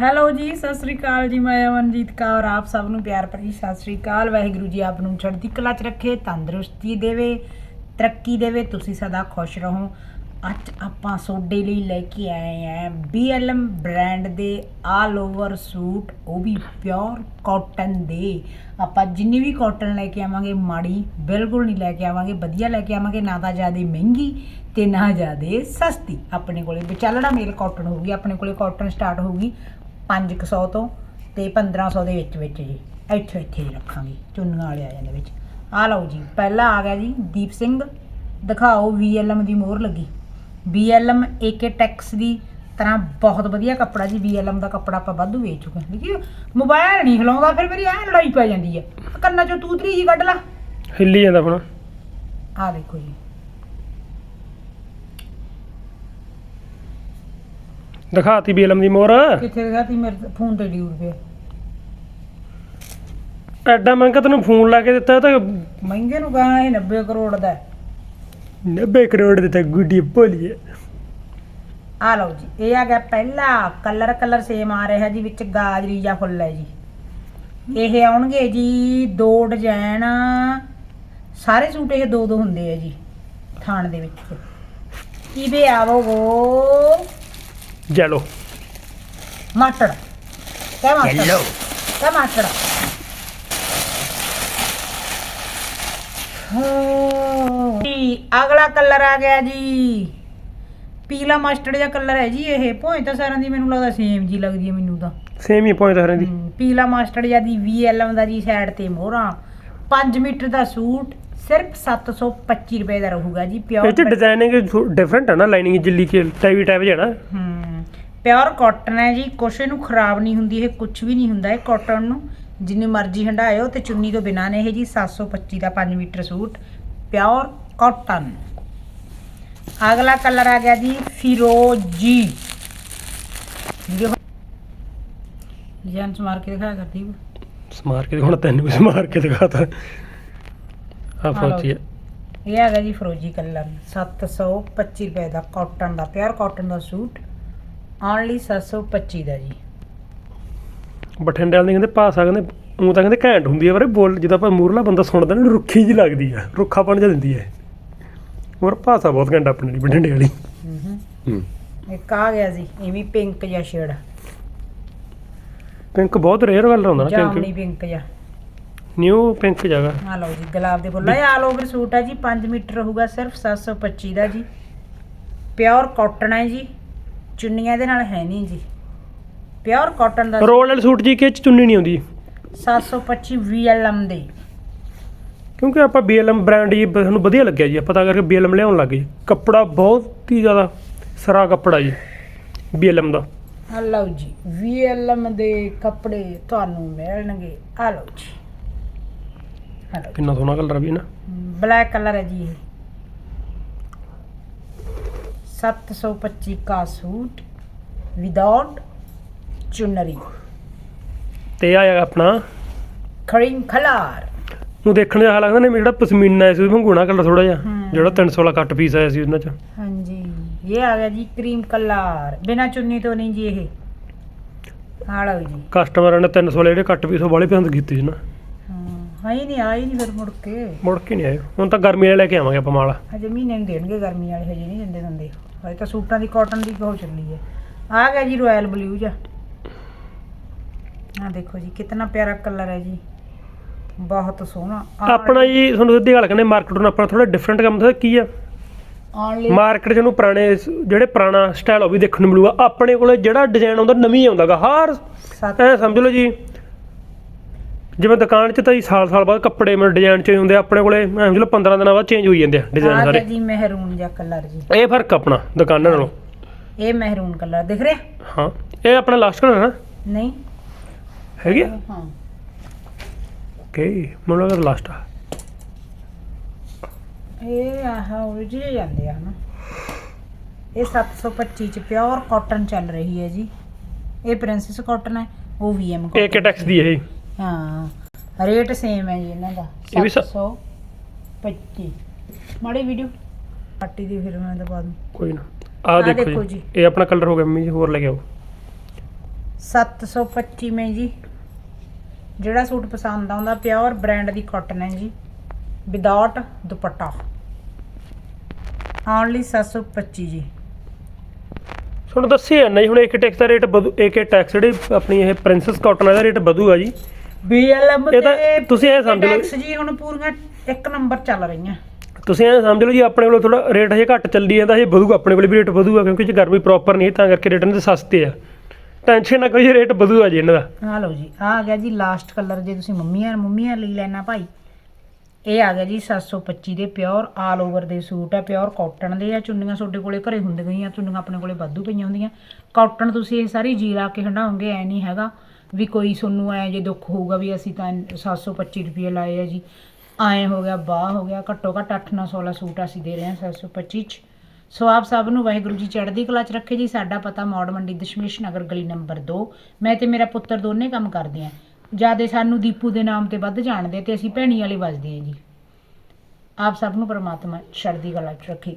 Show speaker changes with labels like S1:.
S1: Hello ਜੀ, ਸਤਿ ਸ੍ਰੀ ਅਕਾਲ ਜੀ, ਮੈਂ ਅਮਨਜੀਤ ਕੌਰ, ਆਪ ਸਭ ਨੂੰ ਪਿਆਰ ਭਰੀ ਸਤਿ ਸ੍ਰੀ ਅਕਾਲ। ਵਾਹਿਗੁਰੂ ਜੀ ਆਪ ਨੂੰ ਚੜ੍ਹਦੀ ਕਲਾ 'ਚ ਰੱਖੇ, ਤੰਦਰੁਸਤੀ ਦੇਵੇ, ਤਰੱਕੀ ਦੇਵੇ, ਤੁਸੀਂ ਸਦਾ ਖੁਸ਼ ਰਹੋ। ਅੱਜ ਆਪਾਂ ਸੋਡੇ ਲਈ ਲੈ ਕੇ ਆਏ ਆਂ BLM ਬ੍ਰਾਂਡ ਦੇ ਆਲ ਓਵਰ ਸੂਟ, ਉਹ ਵੀ ਪਿਓਰ ਕਾਟਨ ਦੇ। ਆਪਾਂ ਜਿੰਨੀ ਵੀ ਕਾਟਨ ਲੈ ਕੇ ਆਵਾਂਗੇ, ਮਾੜੀ ਬਿਲਕੁਲ ਨਹੀਂ ਲੈ ਕੇ ਆਵਾਂਗੇ, ਵਧੀਆ ਲੈ ਕੇ ਆਵਾਂਗੇ, ਨਾ ਤਾਂ ਜ਼ਿਆਦਾ ਮਹਿੰਗੀ ਤੇ ਨਾ ਜ਼ਿਆਦਾ ਸਸਤੀ। ਆਪਣੇ ਕੋਲੇ ਵਿਚਾਲੜਾ ਮੇਲ ਕਾਟਨ ਹੋਊਗੀ, ਆਪਣੇ ਕੋਲੇ ਕਾਟਨ ਸਟਾਰਟ ਹੋਊਗੀ। 500 ਤੋਂ ਤੇ 1500 ਦੇ ਵਿੱਚ ਵਿੱਚ ਜੀ। ਇੱਥੇ ਇੱਥੇ ਹੀ ਰੱਖਾਂਗੇ ਚੁੰਨੀਆਂ ਵਾਲੇ ਆ ਜਾਂਦੇ ਵਿੱਚ। ਆ ਲਓ ਜੀ ਪਹਿਲਾ ਆ ਗਿਆ ਜੀ ਦੀਪ ਸਿੰਘ। ਦਿਖਾਓ VLM ਦੀ ਮੋਹਰ ਲੱਗੀ। VLM AK ਟੈਕਸ ਦੀ ਤਰ੍ਹਾਂ ਬਹੁਤ ਵਧੀਆ ਕੱਪੜਾ ਜੀ VLM ਦਾ ਕੱਪੜਾ ਆਪਾਂ ਵਾਧੂ ਵੇਚ ਚੁੱਕੇ ਹਾਂ। ਦੇਖੀ ਮੋਬਾਈਲ ਨਹੀਂ ਹਿਲਾਉਂਦਾ ਫਿਰ ਮੇਰੀ ਐ ਲੜਾਈ ਪੈ ਜਾਂਦੀ ਹੈ ਕੰਨਾਂ ਚੋਂ ਤੂਤਰੀ ਜੀ ਕੱਢ ਲਾ।
S2: ਹਿੱਲੀ ਜਾਂਦਾ ਹੁਣ
S1: ਆ ਦੇਖੋ ਜੀ।
S2: ਦਿਖਾਤੀ ਬੀਲਮ ਦੀ ਮੋਹਰ।
S1: ਕਿੱਥੇ ਗਿਆ ਤੀ ਮੇਰੇ ਫੋਨ ਤੇ ਡਿਊਰ ਪਿਆ।
S2: ਐਡਾ ਮਹਿੰਗਾ ਤੈਨੂੰ ਫੋਨ ਲਾ ਕੇ ਦਿੱਤਾ ਤਾਂ
S1: ਮਹਿੰਗੇ ਨੂੰ ਕਹਾਂ ਇਹ 90 ਕਰੋੜ ਦਾ ਹੈ।
S2: 90 ਕਰੋੜ ਦਿੱਤਾ ਗੁੱਡੀ ਭੋਲੀਏ।
S1: ਆ ਲਓ ਜੀ ਇਹ ਆ ਗਿਆ ਪਹਿਲਾ ਕਲਰ ਕਲਰ ਸੇਮ ਆ ਰਿਹਾ ਜੀ ਵਿੱਚ ਗਾਜਰੀ ਜਾਂ ਫੁੱਲ ਹੈ ਜੀ। ਇਹ ਆਉਣਗੇ ਜੀ ਦੋ ਡਿਜ਼ਾਈਨ ਸਾਰੇ ਸੂਟ ਇਹ ਦੋ ਦੋ ਹੁੰਦੇ ਆ ਜੀ ਥਾਣ ਦੇ ਵਿੱਚ। ਕਿਵੇਂ ਆਵੋਗੋ ਕਹ ਮਟਰ ਹਾਂ। ਜੀ ਅਗਲਾ ਕਲਰ ਆ ਗਿਆ ਜੀ। ਪੀਲਾ ਮਸਟਰਡ ਜਿਹਾ ਕਲਰ ਹੈ ਜੀ ਇਹ। ਭੋਏ ਤਾਂ ਸਾਰਿਆਂ ਦੀ ਮੈਨੂੰ ਲੱਗਦਾ ਸੇਮ ਜੀ ਲੱਗਦੀ ਹੈ ਮੈਨੂੰ ਤਾਂ।
S2: ਸੇਮ ਹੀ ਪੁਆਇੰਟ ਹਰਾਂ ਦੀ।
S1: ਪੀਲਾ ਮਸਟਰਡ ਜਿਹਾ ਦੀ VLM ਦਾ ਜੀ ਸਾਈਡ ਤੇ ਮੋਹਰਾਂ। 5 ਮੀਟਰ ਦਾ ਸੂਟ ਸਿਰਫ 725 ਰੁਪਏ ਦਾ ਰਹੂਗਾ ਜੀ
S2: ਇਹ
S1: ਪਿਓਰ
S2: ਡਿਜ਼ਾਈਨਿੰਗ ਡਿਫਰੈਂਟ ਹੈ ਨਾ ਲਾਈਨਿੰਗ ਜਿੱਲੀ ਕੇ ਟਾਈਵੀ ਟਾਈਪ ਜਾਣਾ
S1: ਹਮ ਪਿਓਰ ਕਾਟਨ ਹੈ ਜੀ ਕੁਛ ਇਹਨੂੰ ਖਰਾਬ ਨਹੀਂ ਹੁੰਦੀ ਇਹ ਕੁਝ ਵੀ ਨਹੀਂ ਹੁੰਦਾ ਇਹ ਕਾਟਨ ਨੂੰ। ਜਿੰਨੀ ਮਰਜ਼ੀ ਹੰਡਾਇਓ ਤੇ ਚੁੰਨੀ ਤੋਂ ਬਿਨਾਂ ਨੇ ਇਹ ਜੀ 725 ਦਾ 5 ਮੀਟਰ ਸੂਟ ਪਿਓਰ ਕਾਟਨ। ਅਗਲਾ ਕਲਰ ਆ ਗਿਆ ਜੀ ਫਿਰੋਜੀ। ਡਿਜ਼ਾਈਨ ਸਮਾਰ ਕੇ ਦਿਖਾਇਆ ਕਰਦੀ
S2: ਸਮਾਰ ਕੇ ਹੁਣ ਤੈਨੂੰ ਵੀ ਸਮਾਰ ਕੇ ਦਿਖਾਤਾ। ਆ ਫੌਜੀ ਹੈ
S1: ਇਹ ਹੈਗਾ ਜੀ ਫਰੋਜੀ ਕਲਰ। 725 ਰੁਪਏ ਦਾ ਕਾਟਨ ਦਾ ਪਿਓਰ ਕਾਟਨ ਦਾ ਸੂਟ। ਓਨਲੀ 725 ਦਾ ਜੀ।
S2: ਬਠਿੰਡੇ ਵਾਲੇ ਕਹਿੰਦੇ ਭਾਸ਼ਾ ਕਹਿੰਦੇ ਉਹ ਤਾਂ ਕਹਿੰਦੇ ਘੈਂਟ ਹੁੰਦੀ ਹੈ ਪਰ ਇਹ ਬੋਲ ਜਦੋਂ ਆਪਾਂ ਮੂਰਲਾ ਬੰਦਾ ਸੁਣਦਾ ਨਾ ਰੁੱਖੀ ਜੀ ਲੱਗਦੀ ਆ ਰੁੱਖਾਪਣ ਜਿਹਾ ਦਿੰਦੀ ਹੈ ਹੋਰ ਭਾਸ਼ਾ ਬਹੁਤ ਘੈਂਟ ਆਪਣੀ ਦੀ ਬਠਿੰਡੇ ਵਾਲੀ। ਹੂੰ।
S1: ਇੱਕ ਆ ਗਿਆ ਜੀ ਇਹ ਵੀ ਪਿੰਕ ਜਿਹਾ ਸ਼ੇਡ।
S2: ਪਿੰਕ ਬਹੁਤ ਰੇਅਰ ਵਾਲਾ ਹੁੰਦਾ ਨਾ
S1: ਜਾਮਨੀ
S2: ਪਿੰਕ
S1: ਪਿੰਕ ਜਿਹਾ।
S2: ਨਿਊ ਪਿੰਕ ਜਗਾ
S1: ਆ ਲਓ ਜੀ ਗੁਲਾਬ ਦੇ ਫੁੱਲ ਇਹ ਆਲ ਓਵਰ ਸੂਟ ਹੈ ਜੀ 5 ਮੀਟਰ ਰਹੂਗਾ ਸਿਰਫ 725 ਦਾ ਜੀ। ਪਿਓਰ ਕਾਟਨ ਹੈ ਜੀ। ਚੁੰਨੀਆਂ ਇਹਦੇ ਨਾਲ ਹੈ ਨਹੀਂ ਜੀ। ਪਿਓਰ ਕਾਟਨ ਦਾ
S2: ਰੋਲ ਵਾਲੇ ਸੂਟ ਜੀ ਕਿ ਇਹ 'ਚ ਚੁੰਨੀ ਨਹੀਂ ਆਉਂਦੀ?
S1: 725 VLM ਦੇ।
S2: ਕਿਉਂਕਿ ਆਪਾਂ BLM ਬ੍ਰਾਂਡ ਜੀ ਸਾਨੂੰ ਵਧੀਆ ਲੱਗਿਆ ਜੀ। ਆਪਾਂ ਤਾਂ ਕਰਕੇ BLM ਲਿਆਉਣ ਲੱਗੇ ਕੱਪੜਾ ਬਹੁਤ ਹੀ ਜ਼ਿਆਦਾ ਸਰਾ ਕੱਪੜਾ ਜੀ BLM ਦਾ।
S1: ਆ ਲਓ ਜੀ VLM ਦੇ ਕੱਪੜੇ ਤੁਹਾਨੂੰ ਮਿਲਣਗੇ। ਆ ਲਓ ਜੀ।
S2: ਕਿੰਨਾ ਸੋਹਣਾ ਕਲਰ ਵੀ ਨਾ।
S1: ਬਲੈਕ ਕਲਰ ਹੈ ਜੀ ਇਹ। 725 का सूट विदाउट चुनरी
S2: ਤੇ ਆਇਆ ਆਪਣਾ
S1: खड़िंग खलार
S2: ਨੂੰ ਦੇਖਣ ਦੇ ਹਾਲ ਲੱਗਦਾ ਨੇ ਵੀ ਜਿਹੜਾ ਪਸ਼ਮੀਨਾ ਹੈ ਸੀ ਉਹ ਮੰਗੂਣਾ ਕਲਰ ਥੋੜਾ ਜਿਹਾ
S1: ਹਮ।
S2: ਜਿਹੜਾ 300 ਵਾਲਾ ਕੱਟ ਪੀਸ ਆਇਆ ਸੀ ਉਹਨਾਂ ਚ
S1: हाँ जी ये आ गया जी क्रीम कलर बिना चुन्नी तो नहीं जी ये हाँ लो जी
S2: ਕਸਟਮਰਾਂ ਨੇ 300 ਵਾਲੇ ਜਿਹੜੇ ਕੱਟ ਪੀਸ ਉਹ ਵਾਲੇ ਪਸੰਦ ਕੀਤੇ ਸੀ ਨਾ
S1: हाँ हाँ ही नहीं आई नहीं फिर मुड़ के
S2: ਮੁੜ ਕੇ ਨਹੀਂ ਆਏ ਹੁਣ ਤਾਂ ਗਰਮੀ ਵਾਲੇ ਲੈ ਕੇ ਆਵਾਂਗੇ ਆਪਾਂ ਮਾਲ
S1: ਹਜੇ ਮਹੀਨੇ ਨੂੰ ਦੇਣਗੇ ਗਰਮੀ ਵਾਲੇ ਹਜੇ ਨਹੀਂ ਦਿੰਦੇ ਦਿੰਦੇ ਹਜੇ ਤਾਂ ਸੂਟਾਂ ਦੀ ਕਾਟਨ ਦੀ ਕਹੋ ਚੱਲੀ ਹੈ? ਆ ਗਿਆ ਜੀ ਰਾਇਲ ਬਲੂ ਜਾ ਆ ਦੇਖੋ ਜੀ ਕਿੰਨਾ ਪਿਆਰਾ ਕਲਰ ਹੈ ਜੀ। ਬਹੁਤ ਸੋਹਣਾ।
S2: ਆਪਣਾ ਜੀ ਤੁਹਾਨੂੰ ਸਿੱਧੀ ਗੱਲ ਕਹਿੰਦੇ ਮਾਰਕੀਟ ਨੂੰ ਆਪਣਾ ਥੋੜਾ ਡਿਫਰੈਂਟ ਕੰਮ ਤਾਂ ਕੀ ਆ? ਮਾਰਕੀਟ 'ਚ ਨੂੰ ਪੁਰਾਣੇ ਜਿਹੜੇ ਪੁਰਾਣਾ ਸਟਾਈਲ ਉਹ ਵੀ ਦੇਖਣ ਨੂੰ ਮਿਲੂਗਾ। ਆਪਣੇ ਕੋਲੇ ਜਿਹੜਾ ਡਿਜ਼ਾਈਨ ਆਉਂਦਾ ਨਵੀਂ ਆਉਂਦਾਗਾ ਹਰ ਐ ਸਮਝ ਲਓ ਜੀ। ਜਿਵੇਂ ਦੁਕਾਨ 'ਚ ਤਾਂ ਜੀ ਸਾਲ ਸਾਲ ਬਾਅਦ ਕੱਪੜੇ ਮੇ ਡਿਜ਼ਾਈਨ ਚੇਂਜ ਹੁੰਦੇ ਆ ਆਪਣੇ ਕੋਲੇ ਐ ਸਮਝ ਲਓ 15 ਦਿਨਾਂ ਬਾਅਦ ਚੇਂਜ ਹੋਈ ਜਾਂਦੇ ਆ ਡਿਜ਼ਾਈਨ
S1: ਆ
S2: ਸਾਰੇ।
S1: ਗਿਆ ਜੀ ਮਹਿਰੂਨ ਜਿਹਾ ਕਲਰ ਜੀ।
S2: ਇਹ ਫ਼ਰਕ ਆਪਣਾ ਦੁਕਾਨਾਂ ਨਾਲੋਂ।
S1: ਇਹ ਮਹਿਰੂਨ ਕਲਰ ਦਿਖ ਰਿਹਾ?
S2: ਹਾਂ ਇਹ ਆਪਣਾ ਲਾਸਟ ਕਲਰ ਹੈ ਨਾ?
S1: ਨਹੀਂ।
S2: ਹੈਗੀ ਆ?
S1: ਹਾਂ।
S2: ਓਕੇ ਮੈਨੂੰ ਲੱਗਾ ਲਾਸਟ ਆ।
S1: ਇਹ ਆਹ ਉਲਝ ਜਾਂਦੇ ਆ ਹਨਾ। ਇਹ 725 ਚ ਪਿਓਰ ਕਾਟਨ ਚੱਲ ਰਹੀ ਹੈ ਜੀ। ਇਹ ਪ੍ਰਿੰਸੈਸ ਕਾਟਨ ਹੈ ਉਹ ਵੀਐਮ
S2: ਇਹ ਕਿ ਟੈਕਸ ਦੀ ਇਹ
S1: ਹਾਂ ਰੇਟ ਸੇਮ ਹੈ ਜੀ ਇਹਨਾਂ ਦਾ
S2: ਇਹ ਵੀ ਸ-
S1: 725 ਮਾੜੀ ਵੀਡੀਓ ਪਾਰਟੀ ਦੀ ਫਿਰ ਮੈਂ ਦਬਾ ਦੂੰ।
S2: ਕੋਈ ਨਾ। ਆ
S1: ਆਹ
S2: ਦੇਖੋ
S1: ਦੇਖੋ
S2: ਜੀ।
S1: ਜੀ।
S2: ਇਹ ਆਪਣਾ ਕਲਰ ਹੋ ਗਿਆ ਮੰਮੀ ਜੀ ਹੋਰ ਲੈ ਕੇ ਆਓ।
S1: 725 में जी ਜਿਹੜਾ ਸੂਟ ਪਸੰਦ ਆਉਂਦਾ ਪਿਓਰ ਬ੍ਰਾਂਡ ਦੀ ਕਾਟਨ ਹੈ ਜੀ। ਵਿਦਆਊਟ ਦੁਪੱਟਾ। ਓਨਲੀ 725 ਜੀ।
S2: ਤੁਹਾਨੂੰ ਦੱਸਿਆ ਜਾਂਦਾ ਜੀ ਹੁਣ ਇੱਕ ਟੈਕਸ ਦਾ ਰੇਟ ਵਧੂ ਇੱਕ ਟੈਕਸ ਜਿਹੜੀ ਆਪਣੀ ਇਹ ਪ੍ਰਿੰਸੈਸ ਕਾਟਨ ਦਾ ਰੇਟ ਵਧੂਗਾ ਜੀ। ਇਹ ਤਾਂ ਤੁਸੀਂ ਇਹ ਸਮਝ ਲਓ-
S1: ਟੈਕਸ ਜੀ ਹੁਣ ਪੂਰੀਆਂ ਇੱਕ ਨੰਬਰ ਚੱਲ ਰਹੀਆਂ।
S2: ਤੁਸੀਂ ਇਹ ਸਮਝ ਲਓ ਜੀ ਆਪਣੇ ਕੋਲ ਥੋੜਾ ਰੇਟ ਹਜੇ ਘੱਟ ਚੱਲੀ ਜਾਂਦਾ ਹਜੇ ਵਧੂਗਾ ਆਪਣੇ ਕੋਲ ਵੀ ਰੇਟ ਵਧੂਗਾ ਕਿਉਂਕਿ ਜੇ ਗਰਮੀ ਪ੍ਰੋਪਰ ਨਹੀਂ ਤਾਂ ਕਰਕੇ ਰੇਟ ਇਹਨਾਂ ਦੇ ਸਸਤੇ ਆ। ਟੈਨਸ਼ਨ ਨਾ ਕੋਈ ਰੇਟ ਵਧੂਗਾ ਜੀ ਇਹਨਾਂ ਦਾ।
S1: ਆ ਲਓ ਜੀ ਆ ਗਿਆ ਜੀ ਲਾਸਟ ਕਲਰ ਜੇ ਤੁਸੀਂ ਮੰਮੀਆਂ ਮੰਮੀਆਂ ਲਈ ਲੈਣਾ ਭਾਈ। ਇਹ ਆ ਗਿਆ ਜੀ 725 ਦੇ ਪਿਓਰ ਆਲ ਓਵਰ ਦੇ ਸੂਟ ਆ ਪਿਓਰ ਕਾਟਨ ਦੇ ਆ। ਚੁੰਨੀਆਂ ਤੁਹਾਡੇ ਕੋਲੇ ਘਰੇ ਹੁੰਦੀਆਂ ਗਈਆਂ ਚੁੰਨੀਆਂ ਆਪਣੇ ਕੋਲੇ ਵਾਧੂ ਪਈਆਂ ਹੁੰਦੀਆਂ। ਕਾਟਨ ਤੁਸੀਂ ਇਹ ਸਾਰੀ ਜੀ ਲਾ ਕੇ ਹੰਡਾਓਗੇ ਐ ਨਹੀਂ ਹੈਗਾ। ਵੀ ਕੋਈ ਤੁਹਾਨੂੰ ਐ ਜੇ ਦੁੱਖ ਹੋਊਗਾ ਵੀ ਅਸੀਂ ਤਾਂ 725 ਰੁਪਏ ਲਾਏ ਆ ਜੀ। ਐ ਹੋ ਗਿਆ, ਬਾਹ ਹੋ ਗਿਆ, ਘੱਟੋ ਘੱਟ 8 9 16 ਸੂਟ ਅਸੀਂ ਦੇ ਰਹੇ ਹਾਂ 725 ਚ। ਸੋ ਆਪ ਸਭ ਨੂੰ ਵਾਹਿਗੁਰੂ ਜੀ ਚੜ੍ਹਦੀ ਕਲਾ ਚ ਰੱਖੇ ਜੀ, ਸਾਡਾ ਪਤਾ ਮੌੜ ਮੰਡੀ ਦਸ਼ਮੇਸ਼ ਨਗਰ ਗਲੀ ਨੰਬਰ 2 ਮੈਂ ਤੇ ਮੇਰਾ ਪੁੱਤਰ ਦੋਨੇ ਕੰਮ ਕਰਦੇ ਆ ਜਿਆਦੇ ਸਾਨੂੰ ਦੀਪੂ ਦੇ ਨਾਮ ਤੇ ਵੱਧ ਜਾਣਦੇ ਤੇ ਅਸੀਂ ਭੈਣੀ ਵਾਲੇ ਵੱਜਦੇ ਆ ਜੀ। ਆਪ ਸਭ ਨੂੰ ਪਰਮਾਤਮਾ ਚੜ੍ਹਦੀ ਕਲਾ ਚ ਰੱਖੇ।